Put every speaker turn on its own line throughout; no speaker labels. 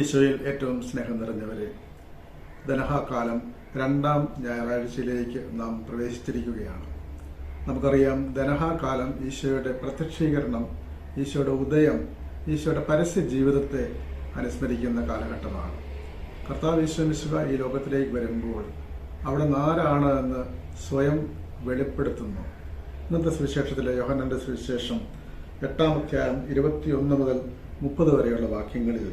ഈശോയിൽ ഏറ്റവും സ്നേഹം നിറഞ്ഞവരെ ധനഹാകാലം രണ്ടാം ഞായറാഴ്ചയിലേക്ക് നാം പ്രവേശിച്ചിരിക്കുകയാണ്. നമുക്കറിയാം ധനഹാകാലം ഈശോയുടെ പ്രത്യക്ഷീകരണം ഈശോയുടെ ഉദയം ഈശോയുടെ പരസ്യ ജീവിതത്തെ അനുസ്മരിക്കുന്ന കാലഘട്ടമാണ്. കർത്താവ് ഈശ്വമിശുക ഈ ലോകത്തിലേക്ക് വരുമ്പോൾ അവിടെ നാരാണ് എന്ന് സ്വയം വെളിപ്പെടുത്തുന്നു. ഇന്നത്തെ സുവിശേഷത്തിലെ യോഹനന്റെ സുവിശേഷം എട്ടാം അധ്യായം ഇരുപത്തിയൊന്ന് മുതൽ മുപ്പത് വരെയുള്ള വാക്യങ്ങളിൽ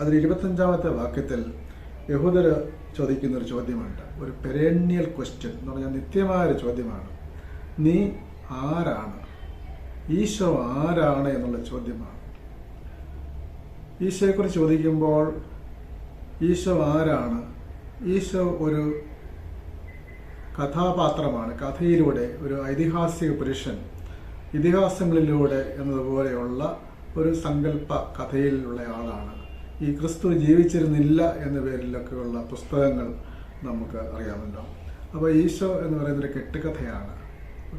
അതിൽ ഇരുപത്തഞ്ചാമത്തെ വാക്യത്തിൽ യഹൂദര് ചോദിക്കുന്ന ഒരു ചോദ്യമുണ്ട്. ഒരു പെരേണ്യൽ ക്വസ്റ്റ്യൻ എന്ന് പറഞ്ഞാൽ നിത്യമായ ഒരു ചോദ്യമാണ്. നീ ആരാണ്? ഈശോ ആരാണ് എന്നുള്ള ചോദ്യമാണ്. ഈശോയെക്കുറിച്ച് ചോദിക്കുമ്പോൾ ഈശോ ആരാണ്? ഈശോ ഒരു കഥാപാത്രമാണ്. കഥയിലൂടെ ഒരു ഐതിഹാസിക പുരുഷൻ ഇതിഹാസങ്ങളിലൂടെ എന്നതുപോലെയുള്ള ഒരു സങ്കല്പ കഥയിലുള്ള ആളാണ്. ഈ ക്രിസ്തു ജീവിച്ചിരുന്നില്ല എന്ന പേരിലൊക്കെ ഉള്ള പുസ്തകങ്ങൾ നമുക്ക് അറിയാമല്ലോ. അപ്പോൾ ഈശോ എന്ന് പറയുന്നൊരു കെട്ടുകഥയാണ്.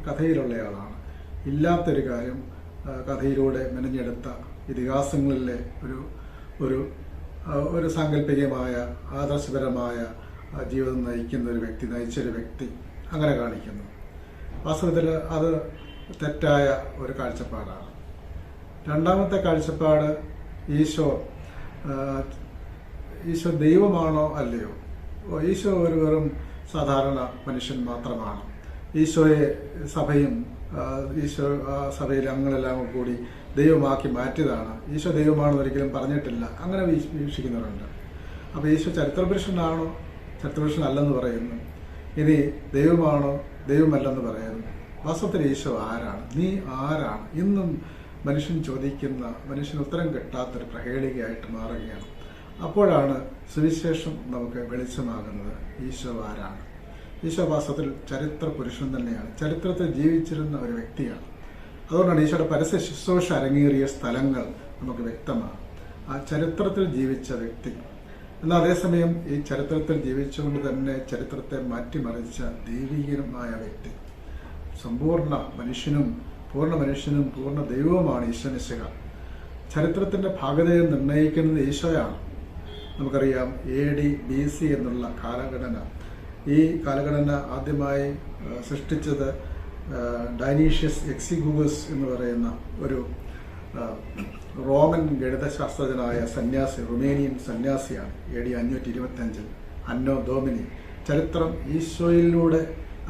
കഥയിലുള്ളയാളാണ്. ഇല്ലാത്തൊരു കാര്യം കഥയിലൂടെ മെനഞ്ഞെടുത്ത ഇതിഹാസങ്ങളിലെ ഒരു ഒരു ഒരു സാങ്കല്പികമായ ആദർശപരമായ ജീവിതം നയിക്കുന്ന ഒരു വ്യക്തി നയിച്ചൊരു വ്യക്തി അങ്ങനെ കാണിക്കുന്നു. വാസ്തവത്തിൽ അത് തെറ്റായ ഒരു കാഴ്ചപ്പാടാണ്. രണ്ടാമത്തെ കാഴ്ചപ്പാട് ഈശോ ഈശോ ദൈവമാണോ അല്ലയോ? ഈശോ ഒരു വെറും സാധാരണ മനുഷ്യൻ മാത്രമാണ്. ഈശോയെ സഭയും ഈശോ സഭയിലെ അംഗങ്ങളെല്ലാം കൂടി ദൈവമാക്കി മാറ്റിയതാണ്. ഈശോ ദൈവമാണെന്ന് ഒരിക്കലും പറഞ്ഞിട്ടില്ല. അങ്ങനെ വീക്ഷിക്കുന്നവരുണ്ട്. അപ്പോൾ ഈശോ ചരിത്രപുരുഷനാണോ? ചരിത്രപുരുഷനല്ലെന്ന് പറയുന്നു. ഇനി ദൈവമാണോ? ദൈവമല്ലെന്ന് പറയുന്നു. വാസ്തവത്തിൽ ഈശോ ആരാണ്? നീ ആരാണ്? ഇന്നും മനുഷ്യൻ ചോദിക്കുന്ന മനുഷ്യൻ ഉത്തരം കിട്ടാത്തൊരു പ്രഹേളികയായിട്ട് മാറുകയാണ്. അപ്പോഴാണ് സുവിശേഷം നമുക്ക് വെളിച്ചമാകുന്നത്. ഈശോ ആരാണ്? ഈശോ ചരിത്ര പുരുഷൻ തന്നെയാണ്. ചരിത്രത്തിൽ ജീവിച്ചിരുന്ന ഒരു വ്യക്തിയാണ്. അതുകൊണ്ടാണ് ഈശോയുടെ പരസ്യ ശുശ്രൂഷ അരങ്ങേറിയ സ്ഥലങ്ങൾ നമുക്ക് വ്യക്തമാണ്. ആ ചരിത്രത്തിൽ ജീവിച്ച വ്യക്തി. എന്നാൽ അതേസമയം ഈ ചരിത്രത്തിൽ ജീവിച്ചുകൊണ്ട് തന്നെ ചരിത്രത്തെ മാറ്റിമറിച്ച ദൈവീകരമായ വ്യക്തി. സമ്പൂർണ മനുഷ്യനും പൂർണ മനുഷ്യനും പൂർണ ദൈവവുമാണ് ഈശ്വനിശക ചരിത്രത്തിന്റെ ഭാഗതയെ നിർണയിക്കുന്നത് ഈശോയാണ്. നമുക്കറിയാം എ ഡി ബി സി എന്നുള്ള കാലഘടന. ഈ കാലഘടന ആദ്യമായി സൃഷ്ടിച്ചത് ഡൈനീഷ്യസ് എക്സിഗൂവസ് എന്ന് പറയുന്ന ഒരു റോമൻ ഗണിതശാസ്ത്രജ്ഞനായ സന്യാസി റുമേനിയൻ സന്യാസിയാണ്. എ ഡി അഞ്ഞൂറ്റി ഇരുപത്തി അഞ്ചിൽ അന്നോ ഡോമിനി ചരിത്രം ഈശോയിലൂടെ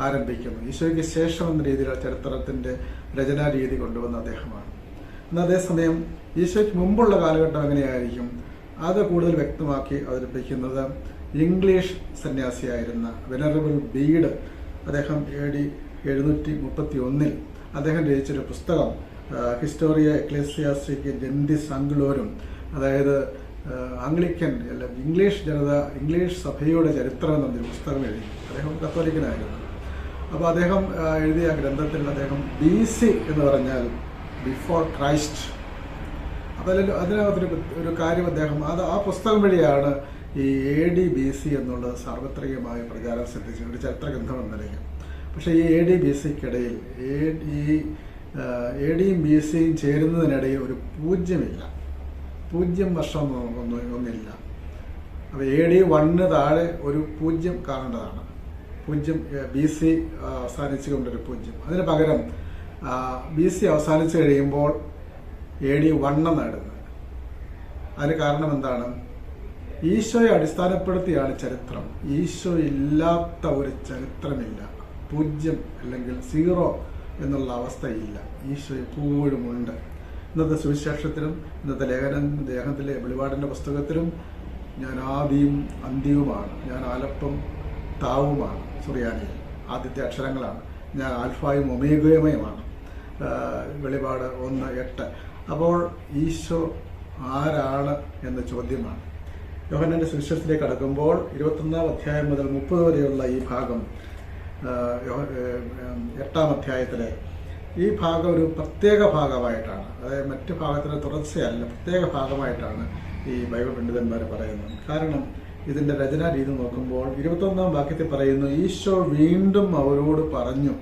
ആരംഭിക്കുന്നു. ഈശോയ്ക്ക് ശേഷം എന്ന രീതിയിലുള്ള ചരിത്രത്തിന്റെ രചനാ രീതി കൊണ്ടുവന്ന അദ്ദേഹമാണ്. എന്നാൽ അതേസമയം ഈശോയ്ക്ക് മുമ്പുള്ള കാലഘട്ടം എങ്ങനെയായിരിക്കും? അത് കൂടുതൽ വ്യക്തമാക്കി അവതരിപ്പിക്കുന്നത് ഇംഗ്ലീഷ് സന്യാസിയായിരുന്ന വെനറബിൾ ബീഡ് അദ്ദേഹം എ ഡി എഴുന്നൂറ്റി മുപ്പത്തി ഒന്നിൽ അദ്ദേഹം രചിച്ചൊരു പുസ്തകം ഹിസ്റ്റോറിയ എക്ലേസിയാസ്റ്റിക് ജെൻഡിസ് ആംഗ്ലോരും അതായത് ആംഗ്ലിക്കൻ അല്ല ഇംഗ്ലീഷ് ജനത ഇംഗ്ലീഷ് സഭയുടെ ചരിത്രം എന്നൊരു പുസ്തകം എഴുതി. അദ്ദേഹം കത്തോലിക്കനായിരുന്നു. അപ്പോൾ അദ്ദേഹം എഴുതിയ ഗ്രന്ഥത്തിൽ അദ്ദേഹം ബി സി എന്ന് പറഞ്ഞാൽ ബിഫോർ ക്രൈസ്റ്റ് അപ്പോൾ അതിൽ അതിനകത്തൊരു ഒരു കാര്യം അദ്ദേഹം അത് ആ പുസ്തകം വഴിയാണ് ഈ എ ഡി ബി സി എന്നുള്ളത് സാർവത്രികമായ പ്രചാരം ശ്രദ്ധിച്ച ഒരു ചരിത്ര ഗ്രന്ഥം എന്ന നിലയ്ക്ക് പക്ഷേ ഈ എ ഡി ബി സിക്കിടയിൽ ഈ എ ഡിയും ബി സിയും ചേരുന്നതിനിടയിൽ ഒരു പൂജ്യമില്ല. പൂജ്യം വർഷം ഒന്നും ഒന്നും- ഒന്നില്ല. അപ്പോൾ എ ഡി വണ്ണിന് താഴെ ഒരു പൂജ്യം കാണേണ്ടതാണ്. പൂജ്യം ബി സി അവസാനിച്ചുകൊണ്ടൊരു പൂജ്യം അതിന് പകരം ബി സി അവസാനിച്ച് കഴിയുമ്പോൾ എ ഡി വണ്ണം നേടുന്നത് അതിന് കാരണം എന്താണ്? ഈശോയെ അടിസ്ഥാനപ്പെടുത്തിയാണ് ചരിത്രം. ഈശോ ഇല്ലാത്ത ഒരു ചരിത്രമില്ല. പൂജ്യം അല്ലെങ്കിൽ സീറോ എന്നുള്ള അവസ്ഥയില്ല. ഈശോ എപ്പോഴും ഉണ്ട്. ഇന്നത്തെ സുവിശേഷത്തിലും ഇന്നത്തെ ലേഖനം ലേഖനത്തിലെ വെളിപാടിന്റെ പുസ്തകത്തിലും ഞാൻ ആദിയും അന്ത്യവുമാണ്. ഞാൻ ആലപ്പം താവുമാണ്. സുറിയാനിയിൽ ആദ്യത്തെ അക്ഷരങ്ങളാണ്. ഞാൻ ആൽഫായും ഒമേഗയുമയുമാണ്. വെളിപാട് ഒന്ന് എട്ട്. അപ്പോൾ ഈശോ ആരാണ് എന്ന ചോദ്യമാണ്. യോഹനന്റെ സുവിശേഷത്തിലേക്ക് കടക്കുമ്പോൾ ഇരുപത്തൊന്നാം അധ്യായം മുതൽ മുപ്പത് വരെയുള്ള ഈ ഭാഗം എട്ടാം അധ്യായത്തിലെ ഈ ഭാഗം ഒരു പ്രത്യേക ഭാഗമായിട്ടാണ്. അതായത് മറ്റു ഭാഗത്തിന്റെ തുടർച്ചയല്ല പ്രത്യേക ഭാഗമായിട്ടാണ് ഈ ബൈബിൾ പണ്ഡിതന്മാർ പറയുന്നത്. കാരണം ഇതിന്റെ രചനാ രീതി നോക്കുമ്പോൾ ഇരുപത്തൊന്നാം വാക്യത്തിൽ പറയുന്നു ഈശോ വീണ്ടും അവരോട് പറഞ്ഞു.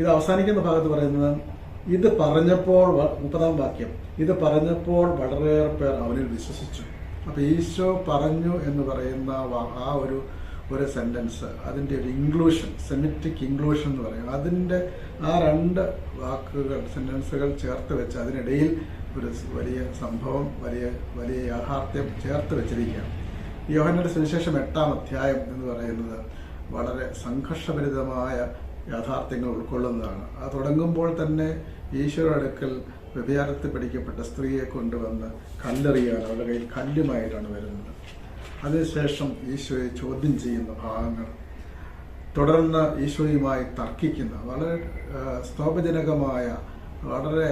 ഇത് അവസാനിക്കുന്ന ഭാഗത്ത് പറയുന്നത് ഇത് പറഞ്ഞപ്പോൾ മുപ്പതാം വാക്യം ഇത് പറഞ്ഞപ്പോൾ വളരെയേറെ പേർ അവനിൽ വിശ്വസിച്ചു. അപ്പൊ ഈശോ പറഞ്ഞു എന്ന് പറയുന്ന ആ ഒരു ഒരു സെന്റൻസ് അതിന്റെ ഒരു ഇൻക്ലൂഷൻ സെമിറ്റിക് ഇൻക്ലൂഷൻ എന്ന് പറയും. അതിന്റെ ആ രണ്ട് വാക്കുകൾ സെന്റൻസുകൾ ചേർത്ത് വെച്ച് അതിനിടയിൽ ഒരു വലിയ സംഭവം വലിയ വലിയ യാഥാർത്ഥ്യം ചേർത്ത് വെച്ചിരിക്കുകയാണ്. യോഹനയുടെ സുവിശേഷം എട്ടാം അധ്യായം എന്ന് പറയുന്നത് വളരെ സംഘർഷഭരിതമായ യാഥാർത്ഥ്യങ്ങൾ ഉൾക്കൊള്ളുന്നതാണ്. അത് തുടങ്ങുമ്പോൾ തന്നെ ഈശ്വര അടുക്കൽ വ്യഭിചാരത്തിൽ പിടിക്കപ്പെട്ട സ്ത്രീയെ കൊണ്ടുവന്ന് കല്ലെറിയാൻ അവരുടെ കയ്യിൽ കല്ലുമായിട്ടാണ് വരുന്നത്. അതിനുശേഷം ഈശോയെ ചോദ്യം ചെയ്യുന്ന ഭാഗങ്ങൾ തുടർന്ന് ഈശോയുമായി തർക്കിക്കുന്ന വളരെ സ്തോപജനകമായ വളരെ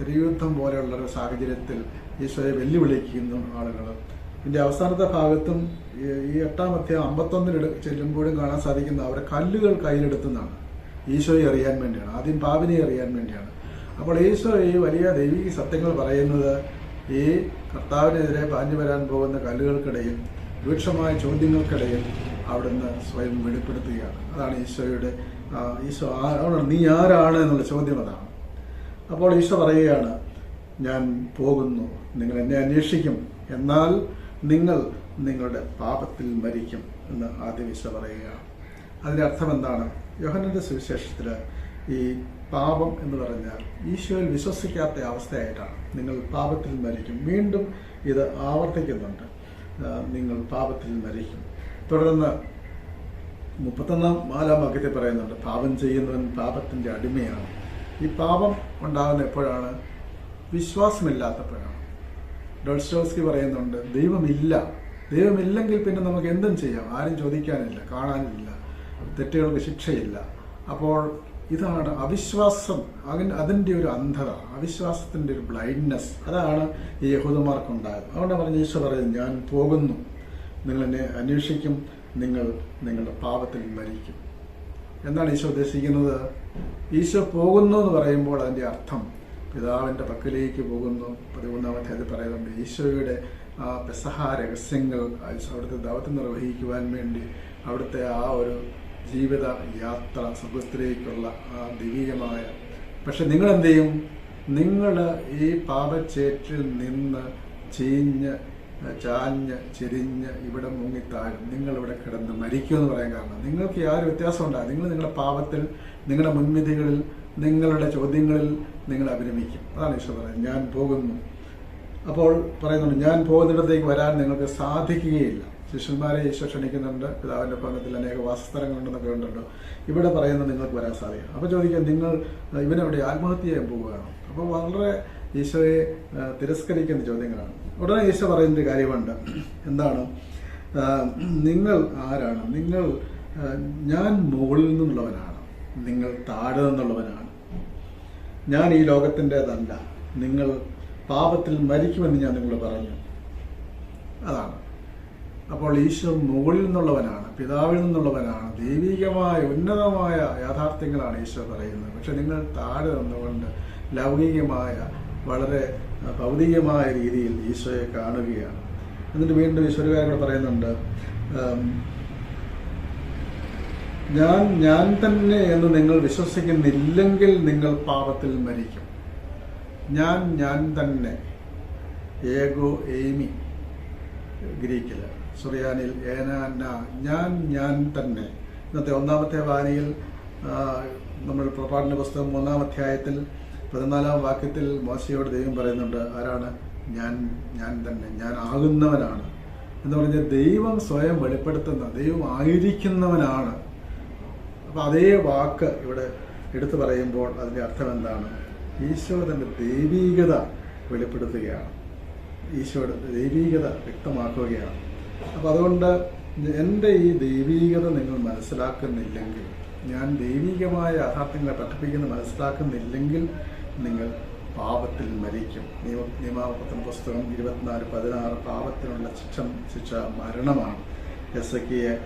തിരയുദ്ധം പോലെയുള്ള ഒരു സാഹചര്യത്തിൽ ഈശോയെ വെല്ലുവിളിക്കുന്ന ആളുകൾ ഇതിന്റെ അവസാനത്തെ ഭാഗത്തും ഈ- എട്ടാം അധ്യായം അമ്പത്തൊന്നിൽ ചെല്ലുമ്പോഴും കാണാൻ സാധിക്കുന്ന അവരെ കല്ലുകൾ കയ്യിലെടുത്തുന്നതാണ്. ഈശോയെ അറിയാൻ വേണ്ടിയാണ്. ആദ്യം പാവിനെ അറിയാൻ വേണ്ടിയാണ്. അപ്പോൾ ഈശോ ഈ വലിയ ദൈവിക സത്യങ്ങൾ പറയുന്നത് ഈ കർത്താവിനെതിരെ പാഞ്ഞു വരാൻ പോകുന്ന കല്ലുകൾക്കിടയിൽ രൂക്ഷമായ ചോദ്യങ്ങൾക്കിടയിൽ അവിടുന്ന് സ്വയം വെളിപ്പെടുത്തുകയാണ്. അതാണ് ഈശോയുടെ ഈശോ ആ- നീ ആരാണ് എന്നുള്ള ചോദ്യം അതാണ്. അപ്പോൾ ഈശോ പറയുകയാണ് ഞാൻ പോകുന്നു നിങ്ങൾ എന്നെ അന്വേഷിക്കും. എന്നാൽ നിങ്ങൾ നിങ്ങളുടെ പാപത്തിൽ മരിക്കും എന്ന് ആദ്യം ഈശോ പറയുകയാണ്. അതിന്റെ അർത്ഥം എന്താണ്? യോഹനന്റെ സുവിശേഷത്തിൽ ഈ പാപം എന്ന് പറഞ്ഞാൽ ഈശോയിൽ വിശ്വസിക്കാത്ത അവസ്ഥയായിട്ടാണ്. നിങ്ങൾ പാപത്തിൽ മരിക്കും. വീണ്ടും ഇത് ആവർത്തിക്കുന്നുണ്ട്. നിങ്ങൾ പാപത്തിൽ മരിക്കും. തുടർന്ന് മുപ്പത്തൊന്നാം നാലാം വാക്യത്തിൽ പറയുന്നുണ്ട് പാപം ചെയ്യുന്നവൻ പാപത്തിന്റെ അടിമയാണ്. ഈ പാപം ഉണ്ടാകുന്ന എപ്പോഴാണ്? വിശ്വാസമില്ലാത്തപ്പോഴാണ്. ഡോൾസ്റ്റോസ്കി പറയുന്നുണ്ട് ദൈവമില്ല. ദൈവമില്ലെങ്കിൽ പിന്നെ നമുക്ക് എന്തും ചെയ്യാം. ആരും ചോദിക്കാനില്ല കാണാനില്ല തെറ്റുകൾക്ക് ശിക്ഷയില്ല. അപ്പോൾ ഇതാണ് അവിശ്വാസം. അതിന് അതിന്റെ ഒരു അന്ധത അവിശ്വാസത്തിന്റെ ഒരു ബ്ലൈൻഡ്നെസ്. അതാണ് ഈ യഹൂദന്മാർക്കുണ്ടായത്. അതുകൊണ്ട് പറഞ്ഞ ഈശോ പറയുന്നത് ഞാൻ പോകുന്നു. നിങ്ങൾ എന്നെ അന്വേഷിക്കും. നിങ്ങൾ നിങ്ങളുടെ പാപത്തിൽ മരിക്കും. എന്താണ് ഈശോ ഉദ്ദേശിക്കുന്നത്? ഈശോ പോകുന്നു എന്ന് പറയുമ്പോൾ അതിന്റെ അർത്ഥം പിതാവിന്റെ പക്കലേക്ക് പോകുന്നു. പതിമൂന്നാമത്തെ അത് പറയുന്നുണ്ട് ഈശോയുടെ ആ പെസഹ രഹസ്യങ്ങൾ അവിടുത്തെ ദൗത്യം നിർവഹിക്കുവാൻ വേണ്ടി അവിടുത്തെ ആ ഒരു ജീവിത യാത്ര സ്വർഗത്തിലേക്കുള്ള ആ ദിവ്യമായ പക്ഷെ നിങ്ങൾ എന്ത് ചെയ്യും? നിങ്ങൾ ഈ പാപച്ചേറ്റിൽ നിന്ന് ചീഞ്ഞ് ചാഞ്ഞ് ചെരിഞ്ഞ് ഇവിടെ നിങ്ങൾ ഇവിടെ കിടന്ന് മരിക്കും എന്ന് പറയാൻ കാരണം. നിങ്ങൾക്ക് യാതൊരു വ്യത്യാസം ഉണ്ടാകും നിങ്ങൾ നിങ്ങളുടെ പാപത്തിൽ നിങ്ങളുടെ മുൻവിധികളിൽ നിങ്ങളുടെ ചോദ്യങ്ങളിൽ നിങ്ങൾ അഭിനമിക്കും. അതാണ് ഈശോ പറയുന്നത്. ഞാൻ പോകുന്നു. അപ്പോൾ പറയുന്നുണ്ട് ഞാൻ പോകുന്നിടത്തേക്ക് വരാൻ നിങ്ങൾക്ക് സാധിക്കുകയില്ല. ശിഷ്യന്മാരെ ഈശോ ക്ഷണിക്കുന്നുണ്ട്. പിതാവിന്റെ ഭവനത്തിൽ അനേക വാസസ്ഥലങ്ങളുണ്ടെന്നൊക്കെ ഉണ്ടല്ലോ ഇവിടെ പറയുന്നത് നിങ്ങൾക്ക് വരാൻ സാധിക്കും. അപ്പോൾ ചോദിക്കാം നിങ്ങൾ ഇവനെവിടെ ആത്മഹത്യ ചെയ്യാൻ പോവുകയാണ്? അപ്പോൾ വളരെ ഈശോയെ തിരസ്കരിക്കുന്ന ചോദ്യങ്ങളാണ്. ഉടനെ ഈശോ പറയുന്നൊരു കാര്യമുണ്ട്. എന്താണ്? നിങ്ങൾ ആരാണ്? നിങ്ങൾ ഞാൻ മുകളിൽ നിന്നുള്ളവനാണ്. നിങ്ങൾ താഴെ നിന്നുള്ളവനാണ്. ഞാൻ ഈ ലോകത്തിന്റെതല്ല. നിങ്ങൾ പാപത്തിൽ മരിക്കുമെന്ന് ഞാൻ നിങ്ങൾ പറഞ്ഞു. അതാണ്. അപ്പോൾ ഈശോ മുകളിൽ നിന്നുള്ളവനാണ് പിതാവിൽ നിന്നുള്ളവനാണ്. ദൈവികമായ ഉന്നതമായ യാഥാർത്ഥ്യങ്ങളാണ് ഈശോ പറയുന്നത്. പക്ഷെ നിങ്ങൾ താഴെ നിന്നുകൊണ്ട് ലൗകികമായ വളരെ ഭൗതികമായ രീതിയിൽ ഈശോയെ കാണുകയാണ്. എന്നിട്ട് വീണ്ടും കൂടെ പറയുന്നുണ്ട് ഞാൻ ഞാൻ തന്നെ എന്ന് നിങ്ങൾ വിശ്വസിക്കുന്നില്ലെങ്കിൽ നിങ്ങൾ പാപത്തിൽ മരിക്കും. ഞാൻ ഞാൻ തന്നെ. ഏഗോ ഏമി ഗ്രീക്കിൽ സുറിയാനിൽ ഏനാന ഞാൻ ഞാൻ തന്നെ. ഇന്നത്തെ ഒന്നാമത്തെ വാരിയിൽ നമ്മൾ പ്രഭാടന പുസ്തകം മൂന്നാം അധ്യായത്തിൽ പതിനാലാം വാക്യത്തിൽ മോശയോട് ദൈവം പറയുന്നുണ്ട് ആരാണ്? ഞാൻ ഞാൻ തന്നെ ഞാൻ ആകുന്നവനാണ്. എന്ന് പറഞ്ഞാൽ ദൈവം സ്വയം വെളിപ്പെടുത്തുന്ന ദൈവം ആയിരിക്കുന്നവനാണ്. അപ്പൊ അതേ വാക്ക് ഇവിടെ എടുത്തു പറയുമ്പോൾ അതിന്റെ അർത്ഥം എന്താണ്? ഈശോ തന്റെ ദൈവീകത വെളിപ്പെടുത്തുകയാണ്. ഈശോയുടെ ദൈവീകത വ്യക്തമാക്കുകയാണ്. അപ്പൊ അതുകൊണ്ട് എന്റെ ഈ ദൈവീകത നിങ്ങൾ മനസ്സിലാക്കുന്നില്ലെങ്കിൽ ഞാൻ ദൈവികമായ യാഥാർത്ഥ്യങ്ങളെ പഠിപ്പിക്കുന്ന മനസ്സിലാക്കുന്നില്ലെങ്കിൽ നിങ്ങൾ പാപത്തിൽ മരിക്കും. നിയമ നിയമാവർത്തന പുസ്തകം ഇരുപത്തിനാല് പതിനാറ് പാപത്തിനുള്ള ശിക്ഷ ശിക്ഷ മരണമാണ്. എസ് എ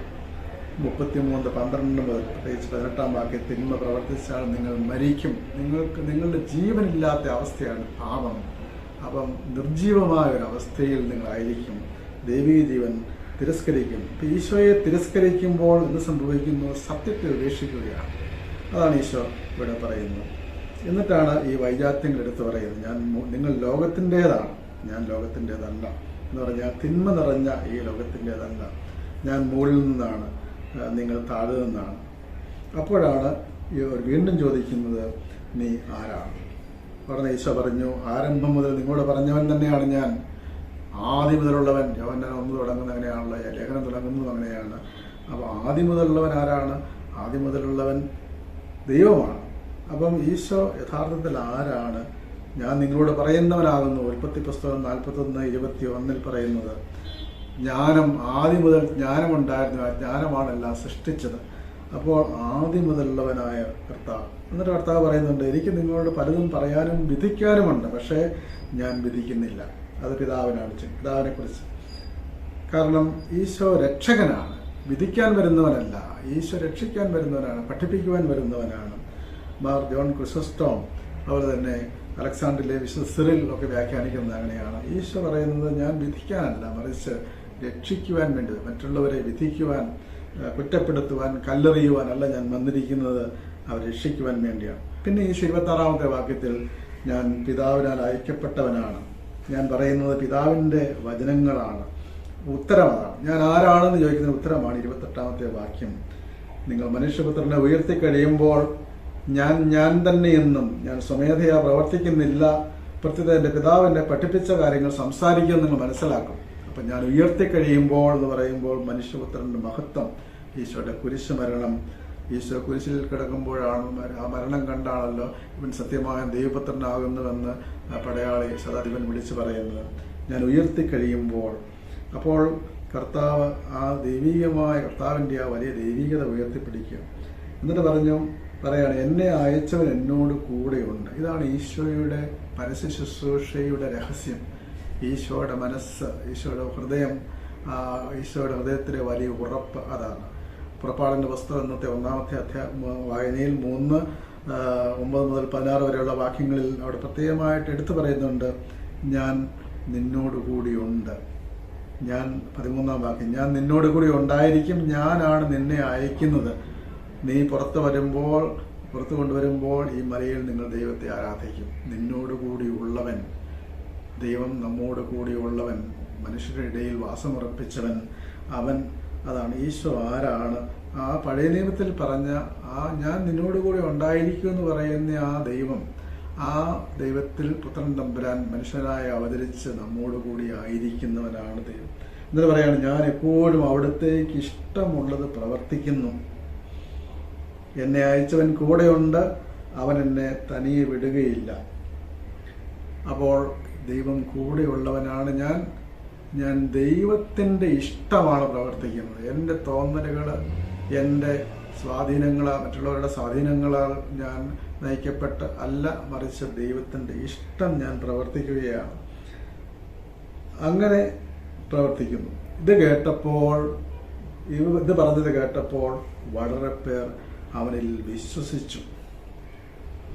മുപ്പത്തിമൂന്ന് പന്ത്രണ്ട് മുതൽ പ്രത്യേകിച്ച് പതിനെട്ടാം വാക്യം തിന്മ പ്രവർത്തിച്ചാൽ നിങ്ങൾ മരിക്കും. നിങ്ങൾക്ക് നിങ്ങളുടെ ജീവനില്ലാത്ത അവസ്ഥയാണ് പാപം. അപ്പം നിർജീവമായ ഒരു അവസ്ഥയിൽ നിങ്ങളായിരിക്കും. ദേവീ ജീവൻ തിരസ്കരിക്കും. ഈശോയെ തിരസ്കരിക്കുമ്പോൾ എന്ത് സംഭവിക്കുന്നു? സത്യത്തെ ഉപേക്ഷിക്കുകയാണ്. അതാണ് ഈശോ ഇവിടെ പറയുന്നത്. എന്നിട്ടാണ് ഈ വൈജാത്യങ്ങൾ എടുത്തു പറയുന്നത്. ഞാൻ നിങ്ങൾ ലോകത്തിന്റെതാണ്. ഞാൻ ലോകത്തിന്റെതല്ല എന്ന് പറഞ്ഞാൽ തിന്മ നിറഞ്ഞ ഈ ലോകത്തിന്റെതല്ല. ഞാൻ മുകളിൽ നിന്നാണ് നിങ്ങൾ താഴെ നിന്നാണ്. അപ്പോഴാണ് വീണ്ടും ചോദിക്കുന്നത് നീ ആരാണ്? ഉടനെ ഈശോ പറഞ്ഞു ആരംഭം മുതൽ നിങ്ങളോട് പറഞ്ഞവൻ തന്നെയാണ് ഞാൻ. ആദ്യം മുതലുള്ളവൻ യവനെ ഒന്ന് തുടങ്ങുന്ന അങ്ങനെയാണല്ലോ ലേഖനം തുടങ്ങുന്നതും അങ്ങനെയാണ്. അപ്പോൾ ആദ്യം മുതലുള്ളവൻ ആരാണ്? ആദ്യം മുതലുള്ളവൻ ദൈവമാണ്. അപ്പം ഈശോ യഥാർത്ഥത്തിൽ ആരാണ്? ഞാൻ നിങ്ങളോട് പറയുന്നവനാകുന്നു ഉൽപ്പത്തി പുസ്തകം നാൽപ്പത്തൊന്ന് ഇരുപത്തി ഒന്നിൽ പറയുന്നത്. ജ്ഞാനം ആദ്യം മുതൽ ജ്ഞാനമുണ്ടായിരുന്നു. ആ ജ്ഞാനമാണെല്ലാം സൃഷ്ടിച്ചത്. അപ്പോൾ ആദ്യം മുതലുള്ളവനായ കർത്താവ്. എന്നിട്ട് കർത്താവ് പറയുന്നുണ്ട് എനിക്ക് നിങ്ങളോട് പലതും പറയാനും വിധിക്കാനുമുണ്ട് പക്ഷേ ഞാൻ വിധിക്കുന്നില്ല. അത് പിതാവിനാണ് പിതാവിനെ കുറിച്ച് കാരണം ഈശോ രക്ഷകനാണ്. വിധിക്കാൻ വരുന്നവനല്ല. ഈശോ രക്ഷിക്കാൻ വരുന്നവനാണ്. പഠിപ്പിക്കുവാൻ വരുന്നവനാണ്. മാർ ജോൺ ക്രിസസ്റ്റോം അവർ തന്നെ അലക്സാണ്ടറിലെ വിശുദ്ധ സിറിൽ ഒക്കെ വ്യാഖ്യാനിക്കുന്നത് അങ്ങനെയാണ്. ഈശോ പറയുന്നത് ഞാൻ വിധിക്കാനല്ല മറിച്ച് രക്ഷിക്കുവാൻ വേണ്ടി മറ്റുള്ളവരെ വിധിക്കുവാൻ കുറ്റപ്പെടുത്തുവാൻ കല്ലെറിയുവാൻ അല്ല ഞാൻ വന്നിരിക്കുന്നത്. അവർ രക്ഷിക്കുവാൻ വേണ്ടിയാണ്. പിന്നെ ഈ ഇരുപത്താറാമത്തെ വാക്യത്തിൽ ഞാൻ പിതാവിനാൽ അയക്കപ്പെട്ടവനാണ്. ഞാൻ പറയുന്നത് പിതാവിന്റെ വചനങ്ങളാണ്. ഉത്തരം അതാണ് ഞാൻ ആരാണെന്ന് ചോദിക്കുന്ന ഉത്തരമാണ് ഇരുപത്തെട്ടാമത്തെ വാക്യം. നിങ്ങൾ മനുഷ്യപുത്രനെ ഉയർത്തി കഴിയുമ്പോൾ ഞാൻ ഞാൻ തന്നെ എന്നും ഞാൻ സ്വമേധയാ പ്രവർത്തിക്കുന്നില്ല. പ്രത്യേകത എന്റെ പിതാവ് എന്നെ പഠിപ്പിച്ച കാര്യങ്ങൾ സംസാരിക്കും നിങ്ങൾ മനസ്സിലാക്കും. അപ്പം ഞാൻ ഉയർത്തി കഴിയുമ്പോൾ എന്ന് പറയുമ്പോൾ മനുഷ്യപുത്രന്റെ മഹത്വം ഈശോയുടെ കുരിശ് മരണം. ഈശോ കുരിശിൽ കിടക്കുമ്പോഴാണ് ആ മരണം കണ്ടാണല്ലോ ഇവൻ സത്യമായ ദൈവപുത്രനാകുന്നുവെന്ന് പടയാളി സദാധിപൻ വിളിച്ചു പറയുന്നത്. ഞാൻ ഉയർത്തി കഴിയുമ്പോൾ അപ്പോൾ കർത്താവ് ആ ദൈവീകമായ കർത്താവിന്റെ ആ വലിയ ദൈവീകത ഉയർത്തിപ്പിടിക്കുക എന്നിട്ട് പറഞ്ഞു പറയാണ് എന്നെ അയച്ചവൻ എന്നോട് കൂടെയുണ്ട്. ഇതാണ് ഈശോയുടെ പരസ്യ ശുശ്രൂഷയുടെ രഹസ്യം. ഈശോയുടെ മനസ്സ് ഈശോയുടെ ഹൃദയം ഈശോയുടെ ഹൃദയത്തിലെ വലിയ ഉറപ്പ് അതാണ്. പുറപ്പാടിന്റെ പുസ്തകം ഇന്നത്തെ ഒന്നാമത്തെ അധ്യാ വായനയിൽ മൂന്ന് ഒമ്പത് മുതൽ പതിനാറ് വരെയുള്ള വാക്യങ്ങളിൽ അവിടെ പ്രത്യേകമായിട്ട് എടുത്തു പറയുന്നുണ്ട് ഞാൻ നിന്നോട് കൂടിയുണ്ട്. ഞാൻ പതിമൂന്നാം വാക്യം ഞാൻ നിന്നോട് കൂടി ഉണ്ടായിരിക്കും ഞാനാണ് നിന്നെ അയക്കുന്നത്. നീ പുറത്ത് വരുമ്പോൾ പുറത്തു കൊണ്ടുവരുമ്പോൾ ഈ മലയിൽ നിങ്ങൾ ദൈവത്തെ ആരാധിക്കും. നിന്നോട് കൂടി ഉള്ളവൻ ദൈവം നമ്മോട് കൂടിയുള്ളവൻ മനുഷ്യരുടെ ഇടയിൽ വാസമുറപ്പിച്ചവൻ അവൻ അതാണ്. ഈശോ ആരാണ്? ആ പഴയ നിയമത്തിൽ പറഞ്ഞ ആ ഞാൻ നിന്നോട് കൂടി ഉണ്ടായിരിക്കും എന്ന് പറയുന്ന ആ ദൈവം ആ ദൈവത്തിൽ പുത്രൻ തമ്പുരാൻ മനുഷ്യനായി അവതരിച്ച് നമ്മോട് കൂടി ആയിരിക്കുന്നവനാണ് ദൈവം. എന്നിട്ട് പറയാണ് ഞാൻ എപ്പോഴും അവിടത്തേക്ക് ഇഷ്ടമുള്ളത് പ്രവർത്തിക്കുന്നു. എന്നെ അയച്ചവൻ കൂടെയുണ്ട് അവൻ എന്നെ തനിയെ വിടുകയില്ല. അപ്പോൾ ദൈവം കൂടെയുള്ളവനാണ് ഞാൻ. ഞാൻ ദൈവത്തിന്റെ ഇഷ്ടമാണ് പ്രവർത്തിക്കുന്നത്. എന്റെ തോന്നലുകൾ എന്റെ സ്വാധീനങ്ങളാൽ മറ്റുള്ളവരുടെ സ്വാധീനങ്ങളാൽ ഞാൻ നയിക്കപ്പെട്ട് അല്ല മറിച്ച് ദൈവത്തിന്റെ ഇഷ്ടം ഞാൻ പ്രവർത്തിക്കുകയാണ്. അങ്ങനെ പ്രവർത്തിക്കുന്നു. ഇത് കേട്ടപ്പോൾ ഇത് പറഞ്ഞത് കേട്ടപ്പോൾ വളരെ പേർ അവനിൽ വിശ്വസിച്ചു.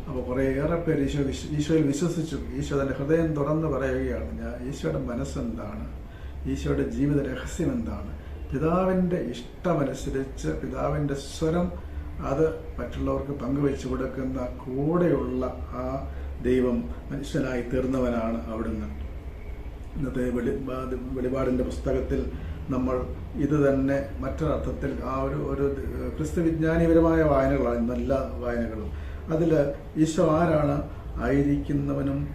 അപ്പോൾ കുറേയേറെ പേര് ഈശോ ഈശോയിൽ വിശ്വസിച്ചു. ഈശോ തന്റെ ഹൃദയം തുറന്ന് പറയുകയാണ് ഞാൻ ഈശോയുടെ മനസ്സെന്താണ്? ഈശോയുടെ ജീവിത രഹസ്യം എന്താണ്? പിതാവിന്റെ ഇഷ്ടമനുസരിച്ച് പിതാവിന്റെ സ്വരം അത് മറ്റുള്ളവർക്ക് പങ്കുവെച്ചു കൊടുക്കുന്ന കൂടെയുള്ള ആ ദൈവം മനുഷ്യനായി തീർന്നവനാണ് അവിടുന്ന്. ഇന്നത്തെ വെളി വെളിപാടിന്റെ പുസ്തകത്തിൽ നമ്മൾ ഇത് തന്നെ മറ്റൊരർത്ഥത്തിൽ ആ ഒരു ഒരു ക്രിസ്തു വിജ്ഞാനീപരമായ വായനകളാണ് നല്ല വായനകളും. അതിൽ ഈശോ ആരാണ്? ആയിരിക്കുന്നവനും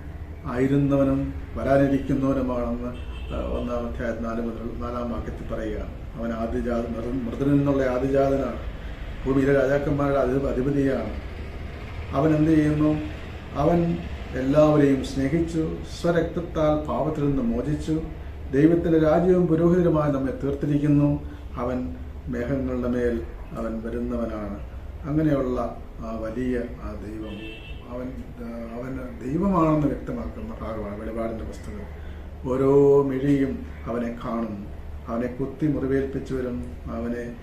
ആയിരുന്നവനും വരാനിരിക്കുന്നവനുമാണെന്ന് ഒന്നാം അധ്യായം നാല് മുതൽ നാലാം വാക്യത്തിൽ പറയുകയാണ്. അവൻ ആദ്യജാത മൃതനിൽ നിന്നുള്ള ആദ്യജാതനാണ്. ഭൂമിയിലെ രാജാക്കന്മാരുടെ അധി അധിപതിയാണ്. അവൻ എന്ത് ചെയ്യുന്നു? അവൻ എല്ലാവരെയും സ്നേഹിച്ചു സ്വരക്തത്താൽ പാപത്തിൽ നിന്ന് മോചിച്ചു. ദൈവത്തിന്റെ രാജ്യവും പുരോഹിതരുമായി നമ്മെ തീർത്തിരിക്കുന്നു. അവൻ മേഘങ്ങളുടെ മേൽ അവൻ വരുന്നവനാണ്. അങ്ങനെയുള്ള ആ വലിയ ആ ദൈവം അവൻ അവൻ ദൈവമാണെന്ന് വ്യക്തമാക്കുന്ന ഭാഗമാണ് വെളിപാടിന്റെ പുസ്തകം. ഓരോ മിഴിയും അവനെ കാണും. അവനെ കുത്തി മുറിവേൽപ്പിച്ചവരും അവനെ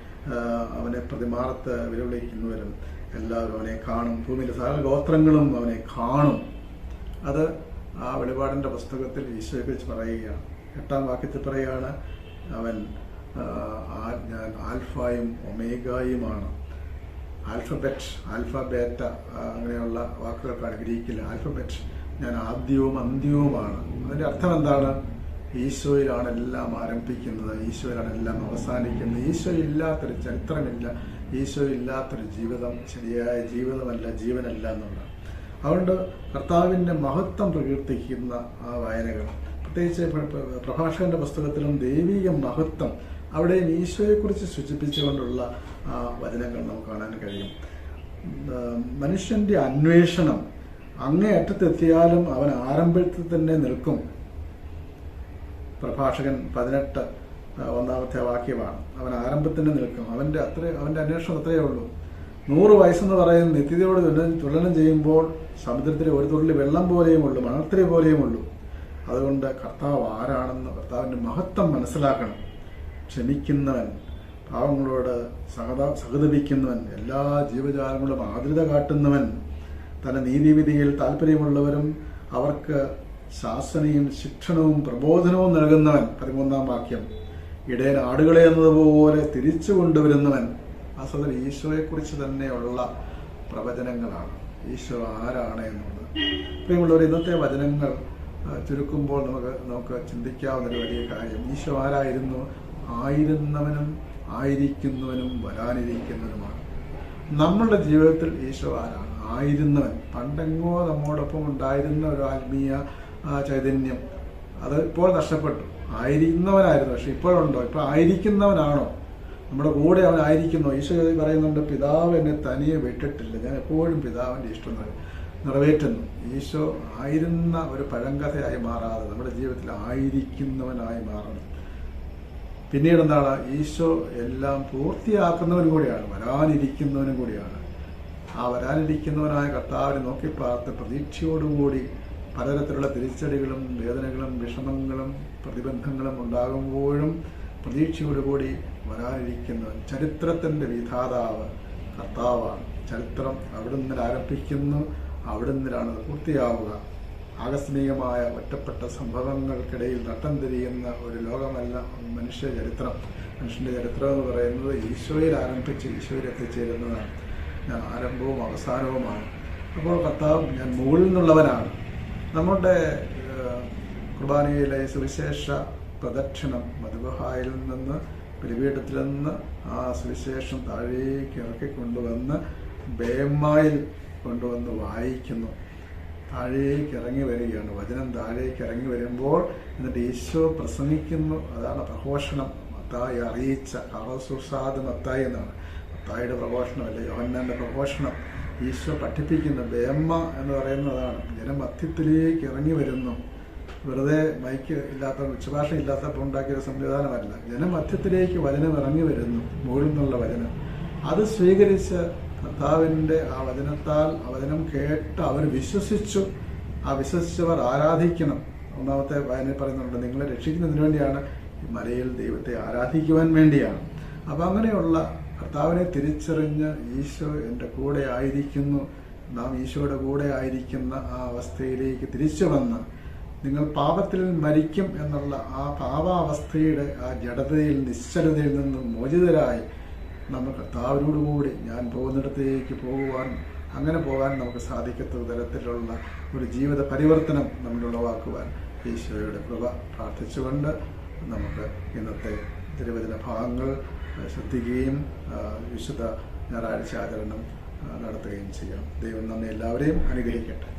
അവനെ പ്രതിമാറത്ത് വിലവിളിക്കുന്നവരും എല്ലാവരും അവനെ കാണും. ഭൂമിയിലെ സകല ഗോത്രങ്ങളും അവനെ കാണും. അത് ആ വെളിപാടിന്റെ പുസ്തകത്തിൽ ഈശോയെ കുറിച്ച് പറയുകയാണ്. എട്ടാം വാക്യത്തിൽ പറയുകയാണ് അവൻ ഞാൻ ആൽഫായും ഒമേഗായുമാണ് ആൽഫബറ്റ് ആൽഫബേറ്റ അങ്ങനെയുള്ള വാക്കുകൾക്കാണ് ഗ്രീക്കിൽ ആൽഫബറ്റ്. ഞാൻ ആദ്യവും അന്ത്യവുമാണ്. അതിന്റെ അർത്ഥം എന്താണ്? ഈശോയിലാണ് എല്ലാം ആരംഭിക്കുന്നത്. ഈശോയിലാണ് എല്ലാം അവസാനിക്കുന്നത്. ഈശോ ഇല്ലാത്തൊരു ചരിത്രമില്ല. ഈശോ ഇല്ലാത്തൊരു ജീവിതം ശരിയായ ജീവിതമല്ല ജീവനല്ല എന്നുള്ളതാണ്. അതുകൊണ്ട് കർത്താവിന്റെ മഹത്വം പ്രകീർത്തിക്കുന്ന ആ വയനകൾ. പ്രത്യേകിച്ച് പ്ര- പ്ര- പ്രഭാഷകന്റെ പുസ്തകത്തിലും ദൈവീക മഹത്വം അവിടെയും ഈശോയെക്കുറിച്ച് സൂചിപ്പിച്ചുകൊണ്ടുള്ള വചനങ്ങൾ നമുക്ക് കാണാൻ കഴിയും. മനുഷ്യന്റെ അന്വേഷണം അങ്ങേ അറ്റത്തെത്തിയാലും അവൻ ആരംഭത്തിൽ തന്നെ നിൽക്കും. പ്രഭാഷകൻ പതിനെട്ട് ഒന്നാമത്തെ വാക്യമാണ്. അവൻ ആരംഭത്തിന് നിൽക്കും. അവന്റെ അത്ര അവന്റെ അന്വേഷണം അത്രയേ ഉള്ളൂ. നൂറ് വയസ്സെന്ന് പറയുന്ന നിത്യതയോട് തുലനം ചെയ്യുമ്പോൾ സമുദ്രത്തിലെ ഒരു തുള്ളി വെള്ളം പോലെയും ഉള്ളൂ മണത്തിരി പോലെയും ഉള്ളൂ. അതുകൊണ്ട് കർത്താവ് ആരാണെന്ന് കർത്താവിന്റെ മഹത്വം മനസ്സിലാക്കണം. ക്ഷമിക്കുന്നവൻ പാവങ്ങളോട് സഹത സഹതപിക്കുന്നവൻ എല്ലാ ജീവജാലങ്ങളും ആദൃത കാട്ടുന്നവൻ തന്റെ നീതിവിധിയിൽ താല്പര്യമുള്ളവരും അവർക്ക് ശാസനയും ശിക്ഷണവും പ്രബോധനവും നൽകുന്നവൻ. പതിമൂന്നാം വാക്യം. ഇടയൻ ആടുകളെ എന്നതുപോലെ തിരിച്ചു കൊണ്ടുവരുന്നവൻ. ആ സദൻ ഈശോയെക്കുറിച്ച് തന്നെയുള്ള പ്രവചനങ്ങളാണ്. ഈശോ ആരാണ് എന്നുള്ളത്. പ്രിയമുള്ളവർ ഇന്നത്തെ വചനങ്ങൾ ചുരുക്കുമ്പോൾ നമുക്ക് നമുക്ക് ചിന്തിക്കാവുന്ന ഒരു വലിയ കാര്യം. ഈശോ ആരായിരുന്നു? ആയിരുന്നവനും ആയിരിക്കുന്നവനും വരാനിരിക്കുന്നവനുമാണ് നമ്മളുടെ ജീവിതത്തിൽ ഈശോ ആരാണ്? ആയിരുന്നവൻ. പണ്ടെങ്ങോ നമ്മോടൊപ്പം ഉണ്ടായിരുന്ന ഒരു ആത്മീയ ചൈതന്യം. അത് ഇപ്പോൾ നഷ്ടപ്പെട്ടു. ആയിരിക്കുന്നവനായിരുന്നു പക്ഷെ ഇപ്പോഴുണ്ടോ? ഇപ്പോൾ ആയിരിക്കുന്നവനാണോ? നമ്മുടെ കൂടെ അവൻ ആയിരിക്കുന്നു? ഈശോ പറയുന്നുണ്ട് പിതാവ് എന്നെ തനിയെ വിട്ടിട്ടില്ല. ഞാൻ എപ്പോഴും പിതാവിന്റെ ഇഷ്ടം നിറവേറ്റുന്നു. ഈശോ ആയിരുന്ന ഒരു പഴങ്കഥയായി മാറാതെ നമ്മുടെ ജീവിതത്തിൽ ആയിരിക്കുന്നവനായി മാറണം പിന്നീട് എന്താണ്? ഈശോ എല്ലാം പൂർത്തിയാക്കുന്നവനും കൂടിയാണ് വരാനിരിക്കുന്നവനും കൂടിയാണ്. ആ വരാനിരിക്കുന്നവനായ കർത്താവിനെ നോക്കി പാർത്ത് പ്രതീക്ഷയോടുകൂടി പലതരത്തിലുള്ള തിരിച്ചടികളും വേദനകളും വിഷമങ്ങളും പ്രതിബന്ധങ്ങളും ഉണ്ടാകുമ്പോഴും പ്രതീക്ഷയോടുകൂടി വരാനിരിക്കുന്നവൻ ചരിത്രത്തിന്റെ വിധാതാവ് കർത്താവാണ്. ചരിത്രം അവിടുന്ന് ആരംഭിക്കുന്നു. അവിടുന്നിലാണ് നിന്നാണ് പൂർത്തിയാവുക. ആകസ്മികമായ ഒറ്റപ്പെട്ട സംഭവങ്ങൾക്കിടയിൽ നട്ടം തിരിയുന്ന ഒരു ലോകമല്ല മനുഷ്യ ചരിത്രം. മനുഷ്യന്റെ ചരിത്രം എന്ന് പറയുന്നത് ഈശോയിൽ ആരംഭിച്ച് ഈശോയിൽ എത്തിച്ചേരുന്നതാണ്. ഞാൻ ആരംഭവും അവസാനവുമാണ്. അപ്പോൾ കർത്താവ് ഞാൻ മുകളിൽ നിന്നുള്ളവനാണ്. നമ്മുടെ കുർബാനയിലെ സുവിശേഷ പ്രദക്ഷിണം മധുബഹായിൽ നിന്ന് ബലിപീഠത്തിൽ നിന്ന് ആ സുവിശേഷം താഴേക്ക് ഇറക്കിക്കൊണ്ടുവന്ന് ബേമായിൽ കൊണ്ടുവന്ന് വായിക്കുന്നു. താഴേക്ക് ഇറങ്ങി വരികയാണ്. വചനം താഴേക്ക് ഇറങ്ങി വരുമ്പോൾ എന്നിട്ട് ഈശോ പ്രസംഗിക്കുന്നു. അതാണ് പ്രഘോഷണം. മത്തായി അറിയിച്ച കാറസുസാദ് മത്തായി എന്നാണ്. മത്തായിയുടെ പ്രഘോഷണമല്ല? യോഹന്നാന്റെ പ്രഘോഷണം. ഈശോ പഠിപ്പിക്കുന്ന. ബേമ്മ എന്ന് പറയുന്നതാണ്. ജനം മധ്യത്തിലേക്ക് ഇറങ്ങി വരുന്നു. വെറുതെ മൈക്ക് ഇല്ലാത്ത ഉച്ചഭാഷ ഇല്ലാത്തപ്പോൾ ഉണ്ടാക്കിയ ഒരു ജനം മധ്യത്തിലേക്ക് വചനം ഇറങ്ങി വരുന്നു. മുകളിൽ നിന്നുള്ള വചനം. അത് സ്വീകരിച്ച് കർത്താവിന്റെ ആ വചനത്താൽ ആ വചനം കേട്ട് അവർ വിശ്വസിച്ചു. ആ വിശ്വസിച്ചവർ ആരാധിക്കണം. ഒന്നാമത്തെ വായനയിൽ പറയുന്നുണ്ട് നിങ്ങളെ രക്ഷിക്കുന്നതിന് വേണ്ടിയാണ് മലയിൽ ദൈവത്തെ ആരാധിക്കുവാൻ വേണ്ടിയാണ്. അപ്പം അങ്ങനെയുള്ള കർത്താവിനെ തിരിച്ചറിഞ്ഞ് ഈശോ എന്റെ കൂടെ ആയിരിക്കുന്നു. നാം ഈശോയുടെ കൂടെ ആയിരിക്കുന്ന ആ അവസ്ഥയിലേക്ക് തിരിച്ചു വന്ന് നിങ്ങൾ പാപത്തിൽ മരിക്കും എന്നുള്ള ആ പാപാവസ്ഥയുടെ ആ ജഡതയിൽ നിശ്ചലതയിൽ നിന്നും മോചിതരായി നമ്മൾ കർത്താവിനോടുകൂടി ഞാൻ പോകുന്നിടത്തേക്ക് പോകുവാൻ അങ്ങനെ പോകാൻ നമുക്ക് സാധിക്കത്ത തരത്തിലുള്ള ഒരു ജീവിത പരിവർത്തനം നമ്മൾ ഉളവാക്കുവാൻ ഈശോയുടെ കൃപ പ്രാർത്ഥിച്ചുകൊണ്ട് നമുക്ക് ഇന്നത്തെ തിരുവചന ഭാഗങ്ങൾ ശ്രദ്ധിക്കുകയും വിശുദ്ധ ഞായറാഴ്ച ആചരണം നടത്തുകയും ചെയ്യാം. ദൈവം നമ്മെ എല്ലാവരെയും അനുഗ്രഹിക്കട്ടെ.